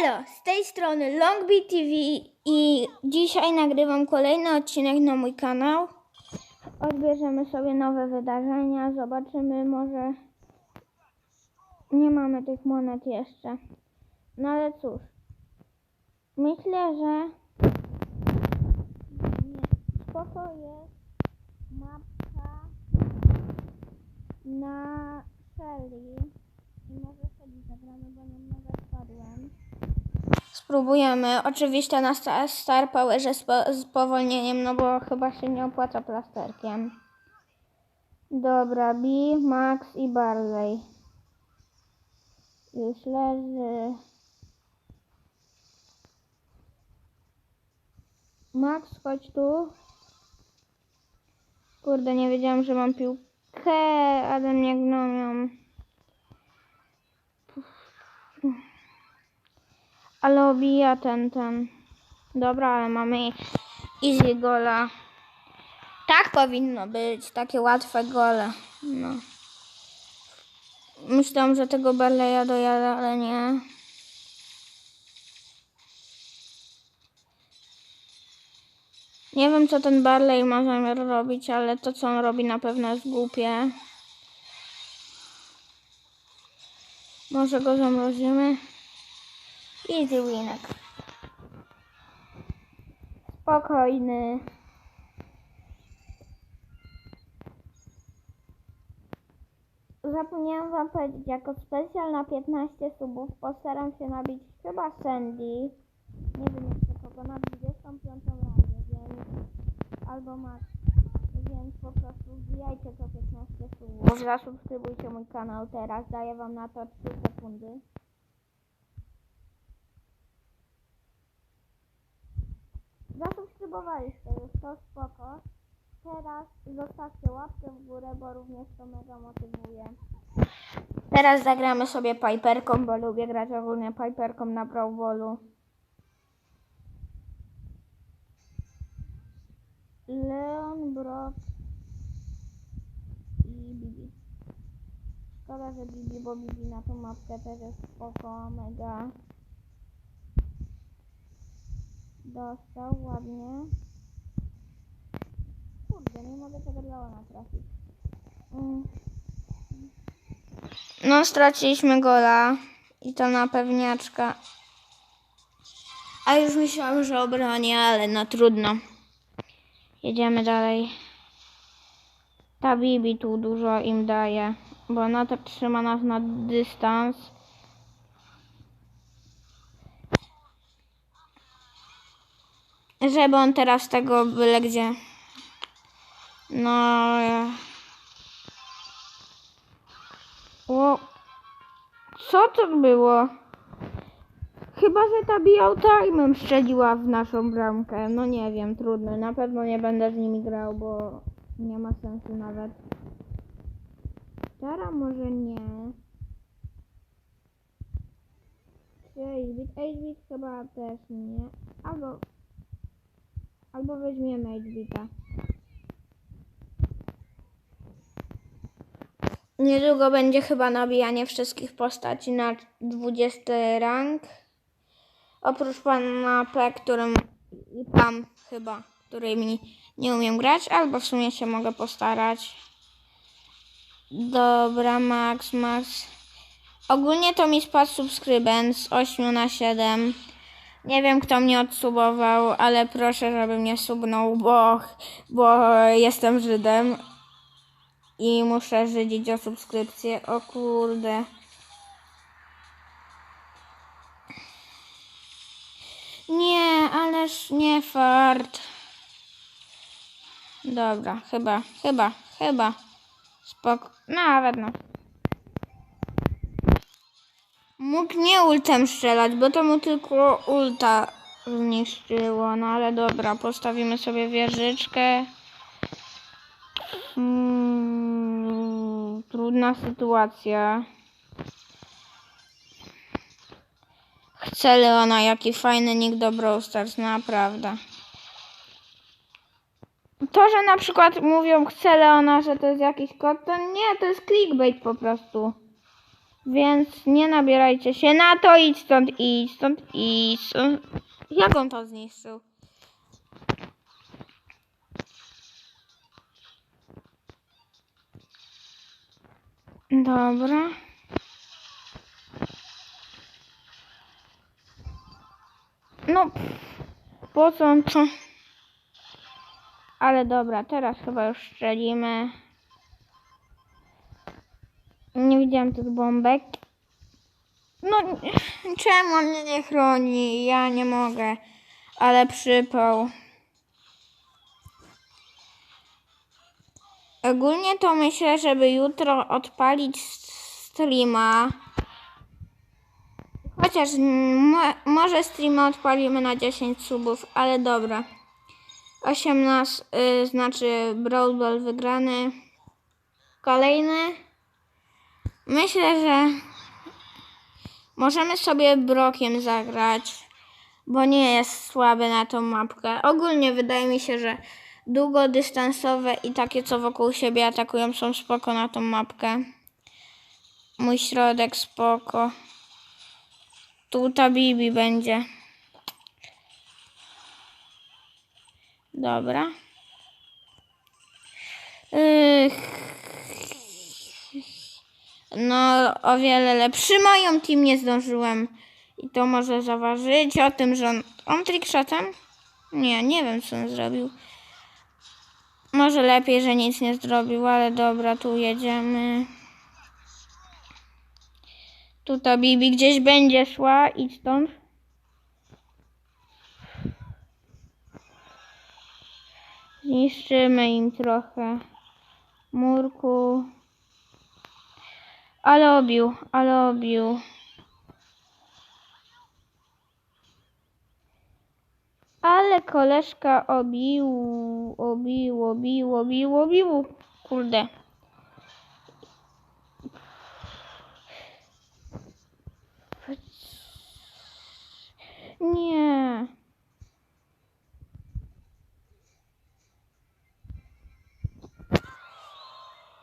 Elo, z tej strony Longby TV i dzisiaj nagrywam kolejny odcinek na mój kanał. Odbierzemy sobie nowe wydarzenia, zobaczymy może... Nie mamy tych monet jeszcze. No ale cóż. Myślę, że... Nie, spoko jest mapka na Shelly. I może sobie zagramy, bo nie spadłem. Spróbujemy. Oczywiście na sta- Star Powerze z, po- z powolnieniem, no bo chyba się nie opłaca plasterkiem. Dobra, B, Max i Barley. Już leży. Max, chodź tu. Kurde, nie wiedziałam, że mam piłkę, ale mnie gnomią. Ale obija ten, ten. Dobra, ale mamy easy gola. Tak powinno być, takie łatwe gole. No. Myślałam, że tego Barleya dojadę, ale nie. Nie wiem, co ten Barley ma zamiar robić, ale to, co on robi, na pewno jest głupie. Może go zamrozimy. Easy winek. Spokojny. Zapomniałam wam powiedzieć, jako specjal na 15 subów postaram się nabić chyba Sandy. Nie wiem jeszcze kogo, na 25 rangę, więc albo Max. Więc po prostu wbijajcie to 15 subów. Zasubskrybujcie mój kanał teraz, daję wam na to 3 sekundy. Zasubskrybowaliście już, to spoko. Teraz zostawcie łapkę w górę, bo również to mega motywuje. Teraz zagramy sobie Piperką, bo lubię grać ogólnie Piperką na Brawl. Leon, Brock i Bibi. Szkoda, że Bibi, bo Bibi na tą mapkę też jest spoko, mega. Dostał ładnie. Kurde, nie mogę tego Leona trafić. Mm. No, straciliśmy gola. I to na pewniaczka. A już myślałam, że obronię, ale no trudno. Jedziemy dalej. Ta Bibi tu dużo im daje, bo ona trzyma nas na dystans. Żeby on teraz tego byle gdzie. No. O. Co to było? Chyba, że ta bijał timem strzeliła w naszą bramkę. No nie wiem, trudno. Na pewno nie będę z nimi grał, bo nie ma sensu nawet. Tara może nie. Czy 8-bit? 8-bit chyba też nie. Albo... Albo weźmiemy 8-bita. Niedługo będzie chyba nabijanie wszystkich postaci na 20 rank. Oprócz pana P, którym i Pam chyba, którymi nie umiem grać, albo w sumie się mogę postarać. Dobra, Max, Max. Ogólnie to mi spadł subskrybent z 8 na 7. Nie wiem, kto mnie odsubował, ale proszę, żeby mnie subnął, bo, bo jestem Żydem i muszę żydzić o subskrypcję. O kurde. Nie, ależ nie fart. Dobra, chyba, chyba, chyba. Spoko. Nawet no. Mógł nie ultem strzelać, bo to mu tylko ulta zniszczyło. No ale dobra, postawimy sobie wieżyczkę. Mm, trudna sytuacja. Chcę Leona, jaki fajny nick do Brawl Stars, naprawdę. To, że na przykład mówią chcę Leona, że to jest jakiś kod, to nie, to jest clickbait po prostu. Więc nie nabierajcie się na to, idź stąd, idź stąd, idź stąd. Jak on to zniszczył? Dobra. No, pff, po co on to? Ale dobra, teraz chyba już strzelimy. Nie widziałem tych bombek. No, czemu mnie nie chroni? Ja nie mogę. Ale przypał. Ogólnie to myślę, żeby jutro odpalić streama. Chociaż mo- może streama odpalimy na 10 subów, ale dobra. 18 y, znaczy Brawl wygrany. Kolejny. Myślę, że możemy sobie Brokiem zagrać, bo nie jest słaby na tą mapkę. Ogólnie wydaje mi się, że długodystansowe i takie, co wokół siebie atakują, są spoko na tą mapkę. Mój środek spoko. Tu ta Bibi będzie. Dobra. No, o wiele lepszy. Moją team nie zdążyłem. I to może zaważyć o tym, że on... On trickshotem? Nie, nie wiem, co on zrobił. Może lepiej, że nic nie zrobił, ale dobra, tu jedziemy. Tu ta Bibi gdzieś będzie szła, idź stąd. Zniszczymy im trochę murku. Ale obił, ale obił. Ale koleżka obił, obił, obił, obił, obił. Kurde. Nie.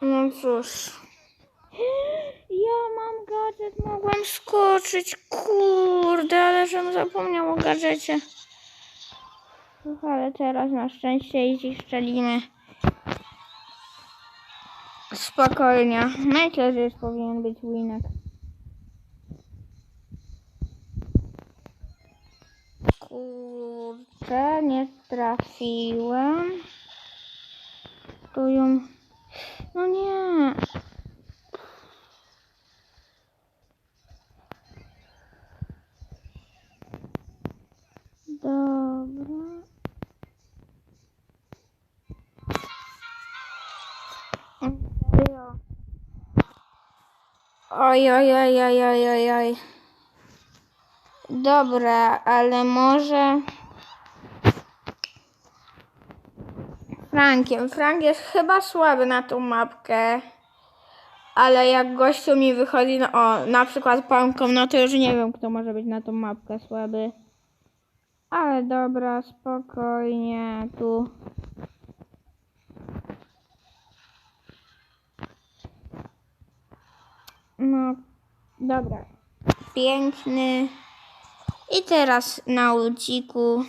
No cóż. Ja mam gadżet, mogłem skoczyć. Kurde, ale żebym zapomniał o gadżecie. Ale teraz na szczęście i szczelimy. Spokojnie. Myślę, że już powinien być winek. Kurczę, nie trafiłem. Tu ją... No nie. Dobra. Oj, oj, oj, oj, oj, oj, oj. Dobra, ale może... Frankiem. Frank jest chyba słaby na tą mapkę. Ale jak gościu mi wychodzi, no, o, na przykład pałką, no to już nie wiem, kto może być na tą mapkę słaby. Ale dobra, spokojnie, tu. No, dobra. Piękny. I teraz na uciku.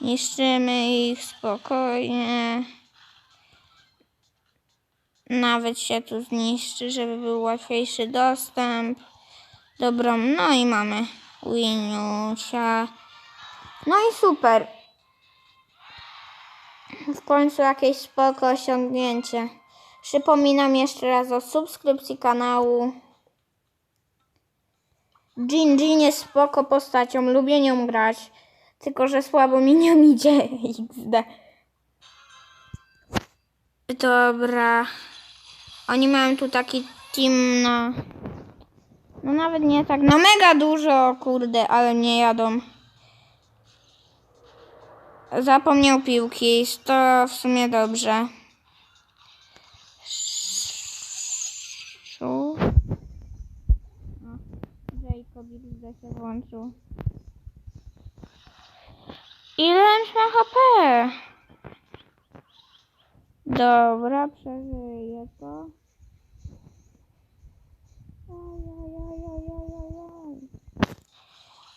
Niszczymy ich spokojnie. Nawet się tu zniszczy, żeby był łatwiejszy dostęp. Dobra, no i mamy Winiusia. No i super. W końcu jakieś spoko osiągnięcie. Przypominam jeszcze raz o subskrypcji kanału. Jin Jin jest spoko postacią, lubię nią grać. Tylko, że słabo mi nią idzie XD. Dobra. Oni mają tu taki team na... No nawet nie tak, no mega dużo, kurde, ale nie jadą. Zapomniał piłki, to w sumie dobrze. Szu. No, Jacob widzę się włączył. Ile ma HP? Dobra, przeżyję to.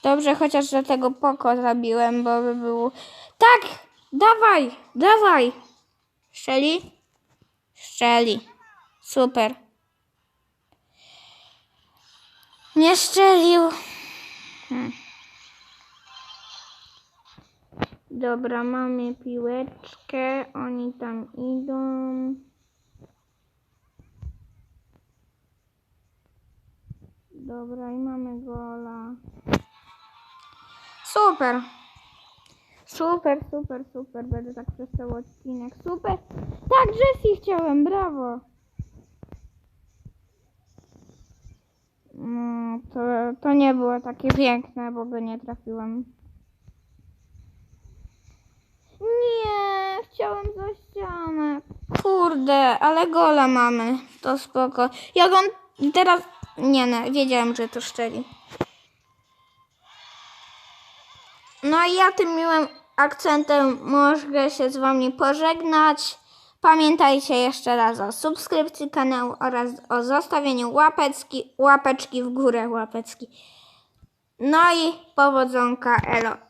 Dobrze, chociaż do tego poko zabiłem, bo by było... Tak! Dawaj! Dawaj! Szczeli? Szczeli. Super. Nie szczelił. Hmm. Dobra, mamy piłeczkę. Oni tam idą. Dobra, i mamy gola. Super. Super, super, super. Będę tak przez cały odcinek. Super. Tak, Jessie chciałem, brawo. No, to, to nie było takie piękne, bo go nie trafiłem. Nie, chciałem za ścianę. Kurde, ale gola mamy. To spoko. Jak on teraz... Nie, no, wiedziałem, że to szczeli. No i ja tym miłym akcentem mogę się z wami pożegnać. Pamiętajcie jeszcze raz o subskrypcji kanału oraz o zostawieniu łapeczki, łapeczki w górę, łapeczki. No i powodzonka, elo.